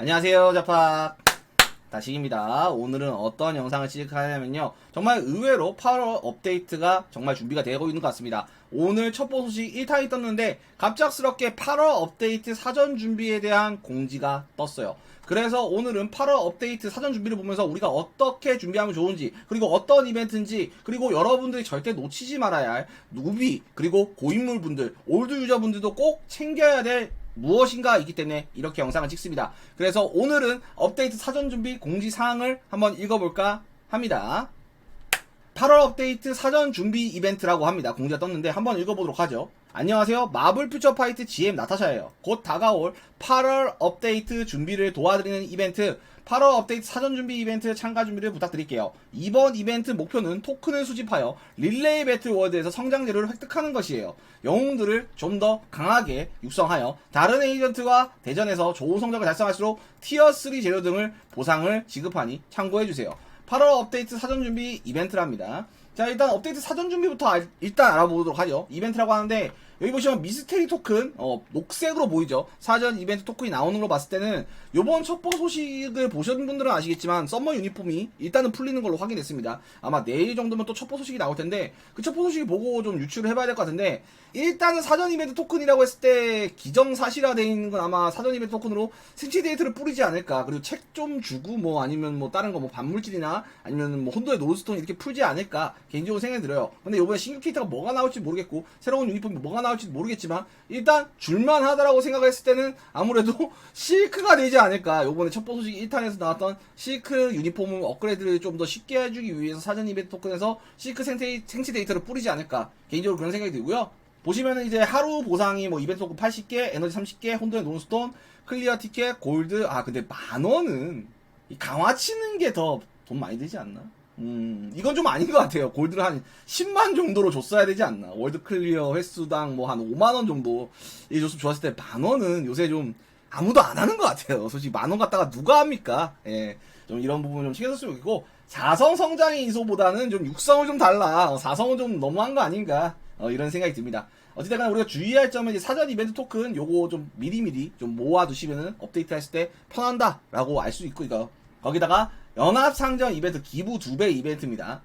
안녕하세요, 자팍. 다시입니다. 오늘은 어떤 영상을 시작하냐면요. 정말 의외로 8월 업데이트가 정말 준비가 되고 있는 것 같습니다. 오늘 첩보 소식 1탄이 떴는데 갑작스럽게 8월 업데이트 사전 준비에 대한 공지가 떴어요. 그래서 오늘은 8월 업데이트 사전 준비를 보면서 우리가 어떻게 준비하면 좋은지, 그리고 어떤 이벤트인지, 그리고 여러분들이 절대 놓치지 말아야 할 누비, 그리고 고인물 분들, 올드 유저 분들도 꼭 챙겨야 될 무엇인가 있기 때문에 이렇게 영상을 찍습니다. 그래서 오늘은 업데이트 사전 준비 공지 사항을 한번 읽어볼까 합니다. 8월 업데이트 사전 준비 이벤트라고 합니다. 공지가 떴는데 한번 읽어보도록 하죠. 안녕하세요. 마블 퓨처 파이트 GM 나타샤예요. 곧 다가올 8월 업데이트 준비를 도와드리는 이벤트 8월 업데이트 사전 준비 이벤트 참가 준비를 부탁드릴게요. 이번 이벤트 목표는 토큰을 수집하여 릴레이 배틀 월드에서 성장제를 획득하는 것이에요. 영웅들을 좀 더 강하게 육성하여 다른 에이전트와 대전에서 좋은 성적을 달성할수록 티어 3 재료 등을 보상을 지급하니 참고해주세요. 8월 업데이트 사전 준비 이벤트랍니다. 자, 일단 업데이트 사전 준비부터 알- 일단 알아보도록 하죠. 이벤트라고 하는데, 여기 보시면 미스테리 토큰, 어, 녹색으로 보이죠? 사전 이벤트 토큰이 나오는 걸로 봤을 때는, 요번 첩보 소식을 보신 분들은 아시겠지만, 썸머 유니폼이 일단은 풀리는 걸로 확인됐습니다. 아마 내일 정도면 또 첩보 소식이 나올 텐데, 그 첩보 소식 보고 좀 유출을 해봐야 될 것 같은데, 일단은 사전 이벤트 토큰이라고 했을 때, 기정사실화되어 있는 건 아마 사전 이벤트 토큰으로 생체 데이터를 뿌리지 않을까. 그리고 책 좀 주고, 뭐, 아니면 뭐, 다른 거, 뭐, 반물질이나, 아니면 뭐, 혼도의 노르스톤 이렇게 풀지 않을까. 개인적으로 생각이 들어요. 근데 이번에 신규 캐릭터가 뭐가 나올지 모르겠고, 새로운 유니폼이 뭐가 나올지 모르겠지만, 일단, 줄만 하다라고 생각했을 때는, 아무래도, 실크가 되지 않을까. 요번에 첫 소식 1탄에서 나왔던 실크 유니폼 업그레이드를 좀 더 쉽게 해주기 위해서 사전 이벤트 토큰에서 실크 생체, 생체 데이터를 뿌리지 않을까. 개인적으로 그런 생각이 들고요. 보시면은 이제 하루 보상이 뭐 이벤트 토큰 80개, 에너지 30개, 혼돈의 논스톤, 클리어 티켓, 골드. 아, 근데 만 원은 이 강화 치는 게 더 돈 많이 들지 않나? 음, 이건 좀 아닌 것 같아요. 골드를 한 10만 정도로 줬어야 되지 않나. 월드 클리어 횟수당 뭐 한 5만 원 정도 이 줬으면 좋았을 때 만 원은 요새 좀 아무도 안 하는 것 같아요. 솔직히 만원 갖다가 누가 합니까? 예. 좀 이런 부분 좀 신경 썼으면 좋겠고, 사성 성장의 이소보다는 좀 육성을 좀 달라. 어, 사성은 좀 너무한 거 아닌가. 어, 이런 생각이 듭니다. 어쨌든 우리가 주의할 점은 이제 사전 이벤트 토큰 요거 좀 미리미리 좀 모아두시면은 업데이트 했을 때 편한다라고 알 수 있고, 이거. 거기다가 연합상점 이벤트 기부 2배 이벤트입니다.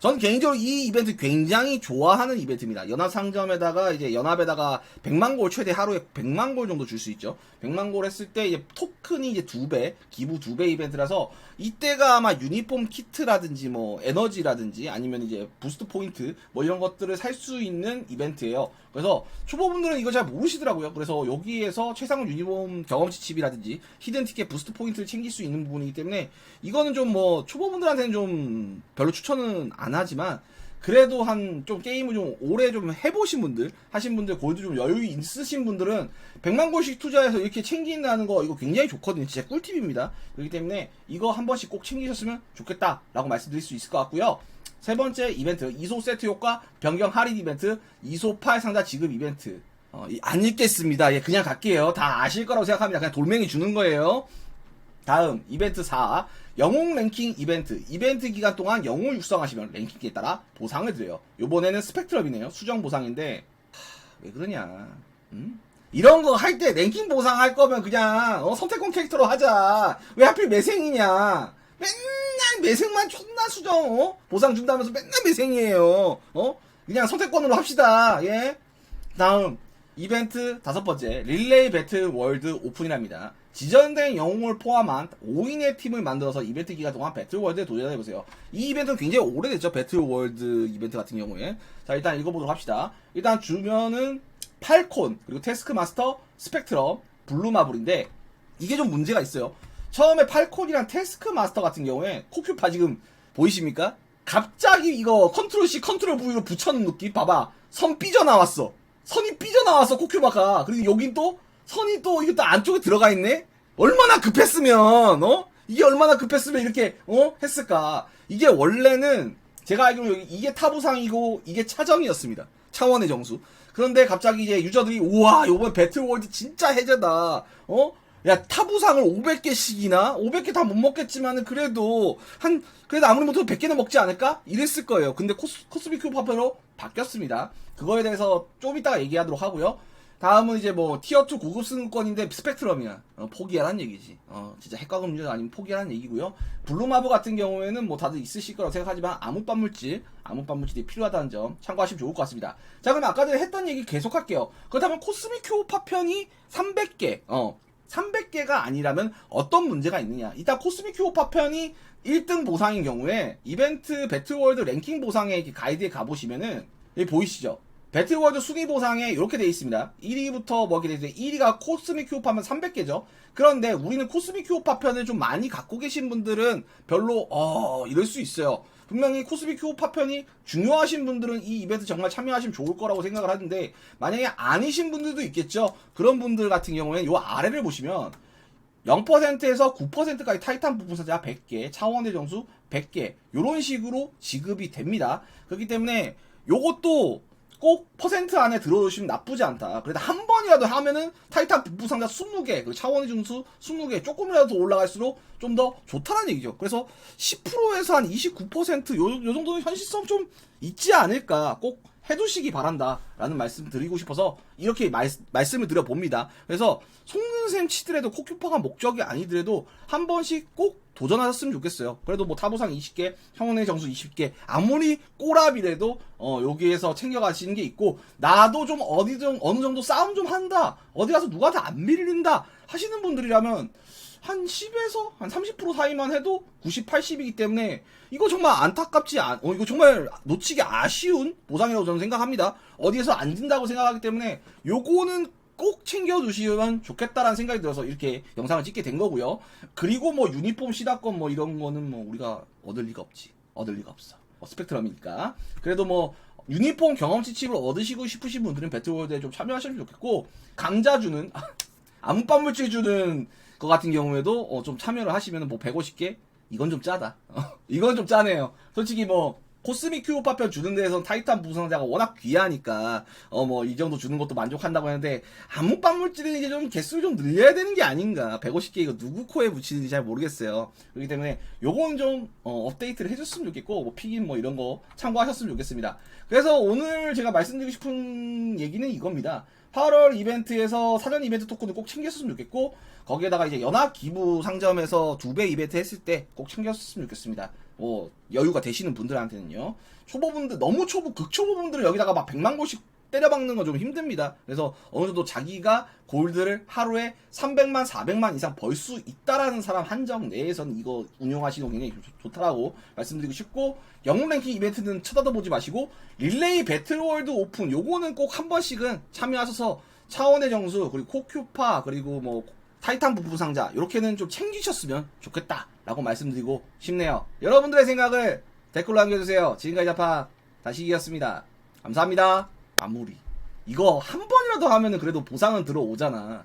전 개인적으로 이 이벤트 굉장히 좋아하는 이벤트입니다. 연합 상점에다가 이제 연합에다가 100만 골 최대 하루에 100만 골 정도 줄 수 있죠. 100만 골 했을 때 이제 토큰이 이제 2배, 기부 2배 이벤트라서 이때가 아마 유니폼 키트라든지 뭐 에너지라든지 아니면 이제 부스트 포인트 뭐 이런 것들을 살 수 있는 이벤트예요. 그래서 초보분들은 이거 잘 모르시더라고요. 그래서 여기에서 최상급 유니폼 경험치 칩이라든지 히든 티켓 부스트 포인트를 챙길 수 있는 부분이기 때문에 이거는 좀 뭐 초보분들한테는 좀 별로 추천은 안 하지만 그래도 한 좀 게임을 좀 오래 좀 해보신 분들 하신 분들 골드 좀 여유 있으신 분들은 100만 골씩 투자해서 이렇게 챙긴다는 거 이거 굉장히 좋거든요. 진짜 꿀팁입니다. 그렇기 때문에 이거 한 번씩 꼭 챙기셨으면 좋겠다라고 말씀드릴 수 있을 것 같고요. 세 번째 이벤트 이소 세트 효과 변경 할인 이벤트 이소 8 상자 지급 이벤트. 어, 이- 안 읽겠습니다. 예 그냥 갈게요. 다 아실 거라고 생각합니다. 그냥 돌멩이 주는 거예요 다음 이벤트 4 영웅 랭킹 이벤트. 이벤트 기간 동안 영웅을 육성하시면 랭킹에 따라 보상을 드려요. 요번에는 스펙트럼이네요. 수정 보상인데 하, 왜 그러냐. 음? 이런 거 할 때 랭킹 보상 할 거면 그냥 어, 선택권 캐릭터로 하자. 왜 하필 매생이냐. 맨날 매생만 존나 수정 어? 보상 준다면서 맨날 매생이에요. 어? 그냥 선택권으로 합시다. 예? 다음 이벤트 다섯 번째 릴레이 배틀 월드 오픈이랍니다. 지정된 영웅을 포함한 5인의 팀을 만들어서 이벤트 기간 동안 배틀 월드에 도전해보세요. 이 이벤트는 굉장히 오래됐죠. 배틀 월드 이벤트 같은 경우에. 자 일단 읽어보도록 합시다. 일단 주면은 팔콘 그리고 테스크 마스터 스펙트럼 블루마블인데 이게 좀 문제가 있어요. 처음에 팔콘이랑 테스크 마스터 같은 경우에 코큐파 지금 보이십니까? 갑자기 이거 컨트롤 C 컨트롤 V로 붙여놓은 느낌 봐봐 선 삐져나왔어 선이 삐져나왔어 코큐바가. 그리고 여긴 또 선이 또 이게 또 안쪽에 들어가 있네? 얼마나 급했으면 어? 이게 얼마나 급했으면 이렇게 어? 했을까? 이게 원래는 제가 알기로 여기 이게 타부상이고 이게 차정이었습니다. 차원의 정수. 그런데 갑자기 이제 유저들이 우와 요번 배틀월드 진짜 해제다. 어 야 타부상을 500개씩이나 500개 다 못 먹겠지만은 그래도 한 그래도 아무리 못해도 100개는 먹지 않을까 이랬을 거예요 근데 코스, 코스비 큐 파페로 바뀌었습니다 그거에 대해서 좀 이따가 얘기하도록 하고요 다음은 이제 뭐 티어 2 고급 승급권인데 스펙트럼이야. 어, 포기하라는 얘기지. 어, 진짜 핵과 금융 아니면 포기하라는 얘기고요. 블루마브 같은 경우에는 뭐 다들 있으실 거라고 생각하지만 암흑반 물질, 암흑반 물질이 필요하다는 점 참고하시면 좋을 것 같습니다. 자, 그럼 아까 전에 했던 얘기 계속할게요. 그렇다면 코스믹 큐 파편이 300개, 어, 300개가 아니라면 어떤 문제가 있느냐? 이따 코스믹 큐 파편이 1등 보상인 경우에 이벤트 배틀월드 랭킹 보상의 가이드에 가보시면은 여기 보이시죠? 배틀월드 순위 보상에 이렇게 돼 있습니다. 1위부터 뭐 이렇게 돼 있는데 1위가 코스믹 큐파면 300개죠. 그런데 우리는 코스믹 큐파 편을 좀 많이 갖고 계신 분들은 별로 어 이럴 수 있어요. 분명히 코스믹 큐파 편이 중요하신 분들은 이 이벤트 정말 참여하시면 좋을 거라고 생각을 하는데 만약에 아니신 분들도 있겠죠. 그런 분들 같은 경우에는 요 아래를 보시면 0%에서 9%까지 타이탄 부분사자 100개, 차원의 점수 100개, 요런 식으로 지급이 됩니다. 그렇기 때문에 요것도 꼭 퍼센트 안에 들어오시면 나쁘지 않다. 그래도 한 번이라도 하면은 타이탄 부상자 20개, 그리고 차원의 점수 20개, 조금이라도 더 올라갈수록 좀 더 좋다는 얘기죠. 그래서 10%에서 한 29% 요, 요 정도는 현실성 좀 있지 않을까. 꼭 해두시기 바란다라는 말씀 드리고 싶어서 이렇게 말, 말씀을 드려봅니다. 그래서 속는 셈 치더라도 코큐파가 목적이 아니더라도 한 번씩 꼭 도전하셨으면 좋겠어요. 그래도 뭐 타보상 20개, 형원의 정수 20개, 아무리 꼬랍이라도 어, 여기에서 챙겨가시는 게 있고 나도 좀 어디 좀 어느 정도 싸움 좀 한다, 어디 가서 누구한테 안 밀린다 하시는 분들이라면 한 10에서 한 30% 사이만 해도 90, 80이기 때문에 이거 정말 안타깝지 않, 어, 이거 정말 놓치기 아쉬운 보상이라고 저는 생각합니다. 어디에서 안 진다고 생각하기 때문에 요거는 꼭 챙겨주시면 좋겠다라는 생각이 들어서 이렇게 영상을 찍게 된 거고요. 그리고 뭐 유니폼 시다건 뭐 이런 거는 뭐 우리가 얻을 리가 없지. 얻을 리가 없어. 뭐 스펙트럼이니까. 그래도 뭐 유니폼 경험치 칩을 얻으시고 싶으신 분들은 배틀월드에 좀 참여하시면 좋겠고 강자 주는 암흑반 물질 주는 거 같은 경우에도 어, 좀 참여를 하시면 뭐 150개? 이건 좀 짜다. 어, 이건 좀 짜네요. 솔직히 뭐 코스믹 큐브 파편 주는 데에선 타이탄 부상자가 워낙 귀하니까 어 뭐 이 정도 주는 것도 만족한다고 하는데 암흑반 물질은 이제 좀 개수를 좀 늘려야 되는 게 아닌가. 150개 이거 누구 코에 붙이는지 잘 모르겠어요. 그렇기 때문에 요건 좀 어, 업데이트를 해줬으면 좋겠고 뭐 피긴 뭐 이런 거 참고하셨으면 좋겠습니다. 그래서 오늘 제가 말씀드리고 싶은 얘기는 이겁니다 8월 이벤트에서 사전 이벤트 토큰을 꼭 챙겼으면 좋겠고 거기에다가 이제 연합 기부 상점에서 두 배 이벤트 했을 때 꼭 챙겼으면 좋겠습니다. 뭐 여유가 되시는 분들한테는요. 초보분들 너무 초보 극초보분들은 여기다가 막 100만 골씩 때려박는 건 좀 힘듭니다. 그래서 어느 정도 자기가 골드를 하루에 300만, 400만 이상 벌 수 있다라는 사람 한정 내에서는 이거 운영하시는 거 굉장히 좋- 좋다라고 말씀드리고 싶고 영웅 랭킹 이벤트는 쳐다도 보지 마시고 릴레이 배틀월드 오픈 요거는 꼭 한 번씩은 참여하셔서 차원의 정수 그리고 코큐파 그리고 뭐 타이탄 부부 상자 이렇게는 좀 챙기셨으면 좋겠다라고 말씀드리고 싶네요. 여러분들의 생각을 댓글로 남겨주세요. 지금까지 자파 다시기였습니다. 감사합니다. 마무리. 이거 한 번이라도 하면은 그래도 보상은 들어오잖아.